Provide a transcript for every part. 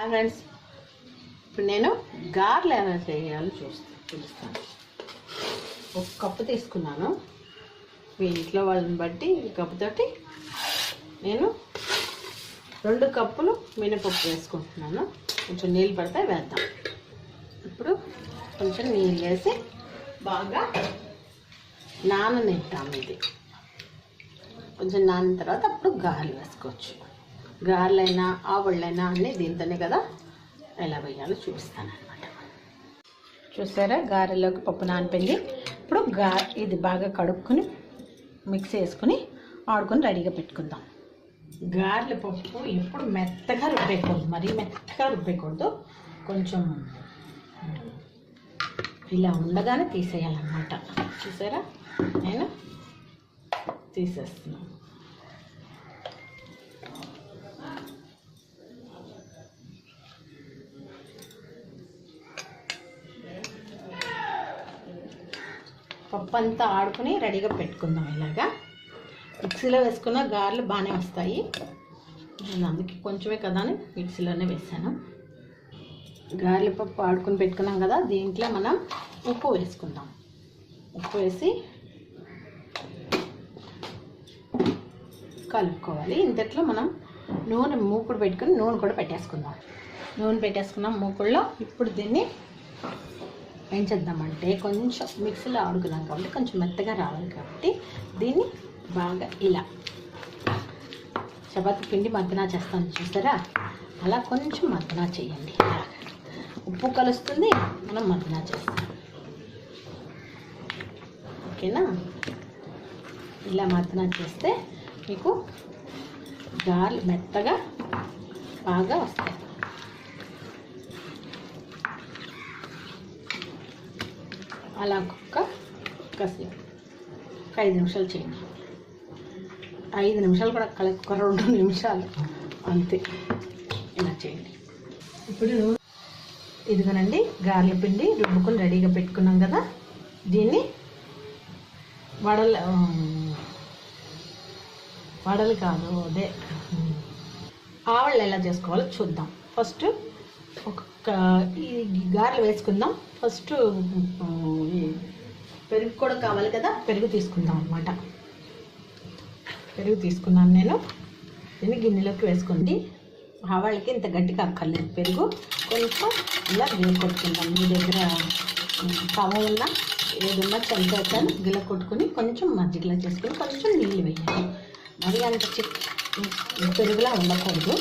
Hi friends ఇప్పుడు నేను గార్లు ఎలా చేయాలో చూస్తాను చూస్తాను ఒక కప్పు తీసుకున్నాను. మీ ఇంట్లో వాళ్ళని బట్టి ఈ కప్పుతోటి నేను రెండు కప్పులు మినపప్పు వేసుకుంటున్నాను. కొంచెం నీళ్ళు పడితే వేద్దాం. ఇప్పుడు కొంచెం నీళ్ళు వేసి బాగా నాననిద్దాం ఇది. కొంచెం నానిన తర్వాత అప్పుడు గారెలు వేసుకోవచ్చు. గారెలైనా ఆవుళ్ళైనా అన్నీ దీంతోనే కదా ఎలా వేయాలో చూపిస్తాను అనమాట చూసారా? గారెలోకి పప్పు నానిపోయింది. ఇప్పుడు గా ఇది బాగా కడుక్కుని మిక్స్ వేసుకుని ఆడుకొని రెడీగా పెట్టుకుందాం. గారెల పప్పు ఎప్పుడు మెత్తగా రుబ్బేయకూడదు. మరీ మెత్తగా రుబ్బేయకూడదు. కొంచెం ఇలా ఉండగానే తీసేయాలన్నమాట. చూసారా? నేను తీసేస్తున్నాను పప్పు అంతా ఆడుకుని రెడీగా పెట్టుకుందాం ఇలాగా. మిక్సీలో వేసుకున్న గారెలు బాగానే వస్తాయి. నేను అందుకే కొంచెమే కదా అని మిక్సీలోనే వేసాను. గారెల పప్పు ఆడుకుని పెట్టుకున్నాం కదా దీంట్లో మనం ఉప్పు వేసుకుందాం. ఉప్పు వేసి కలుపుకోవాలి. ఇంతట్లో మనం నూనె మూకుడు పెట్టుకుని నూనె కూడా పెట్టేసుకుందాం. నూనె పెట్టేసుకున్నాం మూకుడులో. ఇప్పుడు దీన్ని ఏం చేద్దామంటే కొంచెం మిక్సీలో ఆడుకున్నాం కాబట్టి కొంచెం మెత్తగా రావాలి కాబట్టి దీన్ని బాగా ఇలా చపాతి పిండి మద్దనా చేస్తాను చూసారా? అలా కొంచెం మద్దనా చేయండి. ఉప్పు కలుస్తుంది మనం మద్దనా చేస్తాం. ఓకేనా? ఇలా మద్దనా చేస్తే మీకు గాలి మెత్తగా బాగా వస్తాయి. అలా కుక్క కాసేపు ఒక ఐదు నిమిషాలు చేయండి. ఐదు నిమిషాలు కూడా కలెక్ట్ ఒక రెండు నిమిషాలు. అంతే. ఇలా చేయండి. ఇప్పుడు ఇదిగోనండి గార్ల పిండి రుబ్బుకొని రెడీగా పెట్టుకున్నాం కదా. దీన్ని వడలు వడలు కాదు అదే. ఆవళ్ళు ఎలా చేసుకోవాలో చూద్దాం. ఫస్ట్ ఒక ఈ గారెలు వేసుకుందాం. ఫస్ట్ పెరుగు కూడా కావాలి కదా పెరుగు తీసుకుందాం అనమాట పెరుగు తీసుకున్నాను నేను. దీన్ని గిన్నెలోకి వేసుకోండి. హవాయికి ఇంత గట్టిగా అక్కర్లేదు. పెరుగు కొంచెం ఇలా గిల్ల కొట్టుకుంటాం మీ దగ్గర తవ ఉన్న ఏదున్నా చంపేస్తాను గిల్ల కొట్టుకుని కొంచెం మజ్జిగలా చేసుకుని కొంచెం నీళ్ళు వేయాలి. మరి అంత చిక్ పెరుగులా ఉండకూడదు.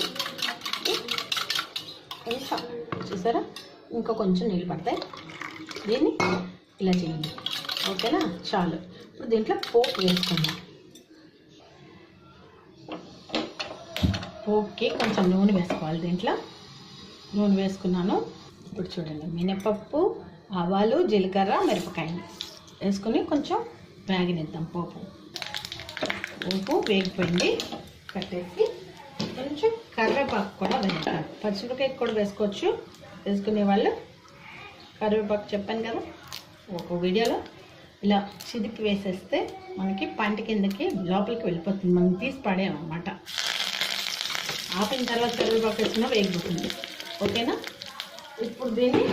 కొంచెం చూసారా? ఇంకా కొంచెం నీళ్ళు పడతాయి. దీన్ని ఇలా చేయండి. ఓకేనా? చాలు. ఇప్పుడు దీంట్లో పోపు వేసుకుందాం. పోపుకి కొంచెం నూనె వేసుకోవాలి దీంట్లో. నూనె వేసుకున్నాను. ఇప్పుడు చూడండి మినపప్పు ఆవాలు జీలకర్ర మిరపకాయలు వేసుకుని కొంచెం వేగనిద్దాం పోపు. పోపు వేగిపోయింది. కట్టేసి కరివేపాకు కూడా వేస్తాం పచ్చిమిరపకాయ కూడా వేసుకోవచ్చు. వేసుకునే వాళ్ళు కరివేపాకు చెప్పాను కదా ఒక వీడియోలో ఇలా చిదికి వేసేస్తే మనకి పంట కిందకి లోపలికి వెళ్ళిపోతుంది. మనం తీసి పడేమన్నమాట ఆపిన తర్వాత కరివేపాకు వేసినా వేగిపోతుంది. ఓకేనా? ఇప్పుడు దీన్ని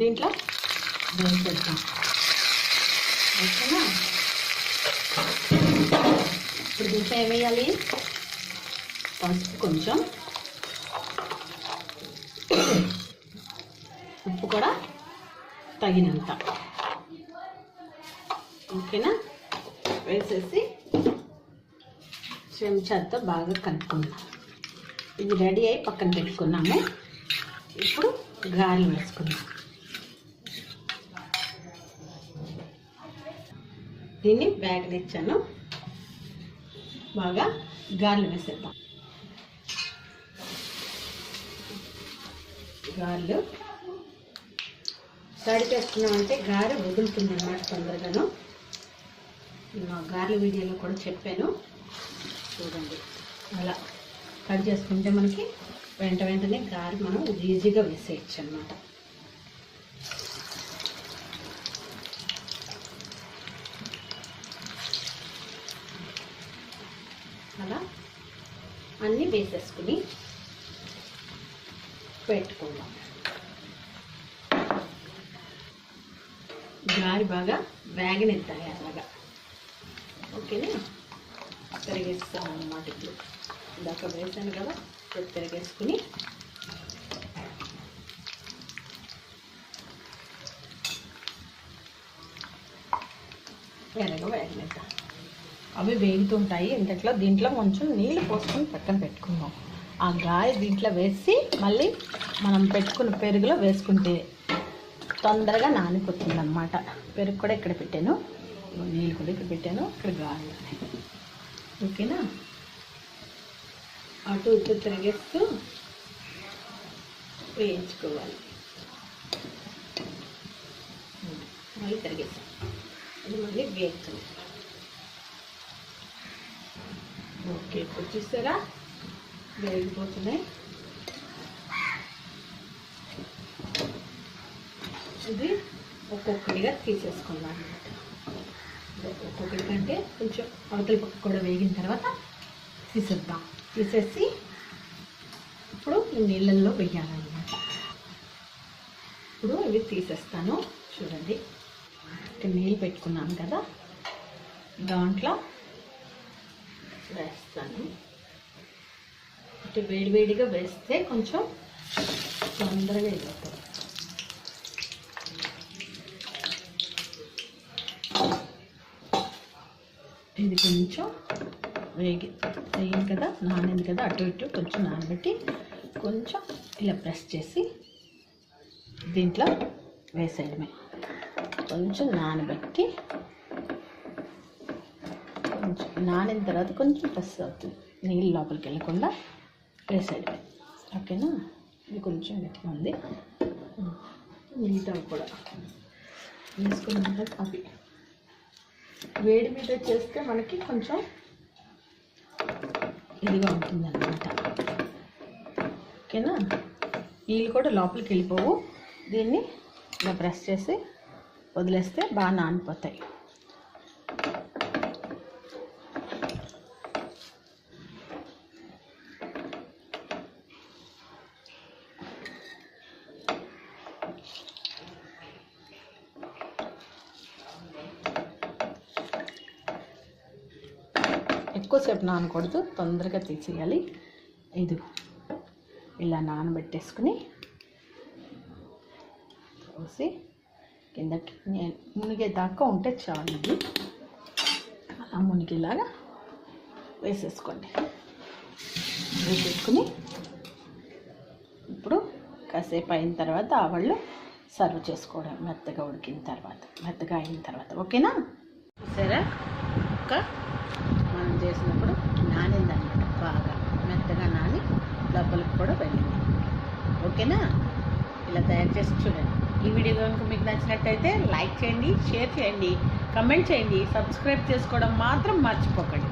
దీంట్లో వేసి పెడతాం ఓకేనా? ఇప్పుడు దీంట్లో ఏం వేయాలి పసుపు కొంచెం ఉప్పు కూడా తగినంత ఓకేనా వేసేసి చెంచాతో బాగా కలుపుకుందాం ఇది రెడీ అయి పక్కన పెట్టుకున్నాము ఇప్పుడు గాలి వేసుకుందాం దీన్ని బ్యాగ్ ఇచ్చాను బాగా గారెలు వేసేద్దాం. గారెలు తడి చేసుకున్నామంటే గారె వదులుతుంది అన్నమాట తొందరగాను. నా గారెల వీడియోలో కూడా చెప్పాను. చూడండి. అలా కట్ చేసుకుంటే మనకి వెంట వెంటనే గారె మనం ఈజీగా వేసేయచ్చు అనమాట అలా అన్నీ వేసేసుకుని పెట్టుకుందాం. గాలి బాగా వేగనిద్దాలి అలాగా. ఓకేనా? పెరిగేస్తాం అన్నమాట ఇప్పుడు. ఇందాక వేసాను కదా ఇప్పుడు తిరిగేసుకుని. ఎలాగో వేగనిద్దాం అవి వేగుతుంటాయి. ఇంతట్లో దీంట్లో కొంచెం నీళ్ళు పోసుకొని పక్కన పెట్టుకుందాం. ఆ గాయ దీంట్లో వేసి మళ్ళీ మనం పెట్టుకున్న పెరుగులో వేసుకుంటే తొందరగా నానిపోతుంది అనమాట పెరుగు కూడా ఇక్కడ పెట్టాను. నీళ్ళు కూడా ఇక్కడ పెట్టాను. ఇక్కడ గాలి ఓకేనా? అటు ఇటు తిరిగేస్తూ వేయించుకోవాలి. మళ్ళీ తిరిగేస్తాం. అది మళ్ళీ వేస్తుంది ఓకే ఇప్పుడు చూసారా వేగిపోతున్నాయి ఇది ఒక్కొక్కటిగా తీసేసుకుందాం అనమాట ఒక్కొక్కటి కంటే కొంచెం అవతల పక్క కూడా వేగిన తర్వాత తీసేద్దాం. తీసేసి ఇప్పుడు నీళ్ళల్లో వేయాలన్నమాట. ఇప్పుడు ఇవి తీసేస్తాను. చూడండి. నీళ్ళు పెట్టుకున్నాను కదా. దాంట్లో వేస్తాను. ఇటు వేడివేడిగా వేస్తే కొంచెం తొందరగా వెళ్ళిపోతాం ఇది కొంచెం వేగి వేగింది కదా నానింది కదా అటు ఇటు కొంచెం నానబెట్టి కొంచెం ఇలా ప్రెస్ చేసి దీంట్లో వేసేయడమే. కొంచెం నానబెట్టి కొంచెం నానిన తర్వాత కొంచెం ప్రెస్ అవుతుంది. నీళ్ళు లోపలికి వెళ్ళకుండా వేసేయడమే ఓకేనా? ఇది కొంచెం గట్టిగా ఉంది. మిగతా కూడా వేసుకున్నాక అవి. వేడి మీద చేస్తే మనకి కొంచెం ఇదిగా ఉంటుంది అన్నమాట ఓకేనా? నీళ్ళు కూడా లోపలికి వెళ్ళిపోవు. దీన్ని ఇలా ప్రెస్ చేసి వదిలేస్తే బాగా నానిపోతాయి. ఎక్కువసేపు నానకూడదు తొందరగా తీసేయాలి. ఇది ఇలా నానబెట్టేసుకుని పోసి కిందకి మునిగే దాకా ఉంటే చాలు ఇది. అలా మునిగేలాగా వేసేసుకోండి. వేసేసుకుని ఇప్పుడు కాసేపు అయిన తర్వాత ఆవళ్ళు సర్వ్ చేసుకోవడం మెత్తగా ఉడికిన తర్వాత మెత్తగా అయిన తర్వాత. ఓకేనా? సరే ఒక చేసినప్పుడు నానిందనమాట బాగా మెత్తగా నాని లోపలికి కూడా వెళ్ళింది. ఓకేనా? ఇలా తయారు చేసి చూడండి. ఈ వీడియో కనుక మీకు నచ్చినట్టయితే లైక్ చేయండి షేర్ చేయండి కమెంట్ చేయండి సబ్స్క్రైబ్ చేసుకోవడం మాత్రం మర్చిపోకండి.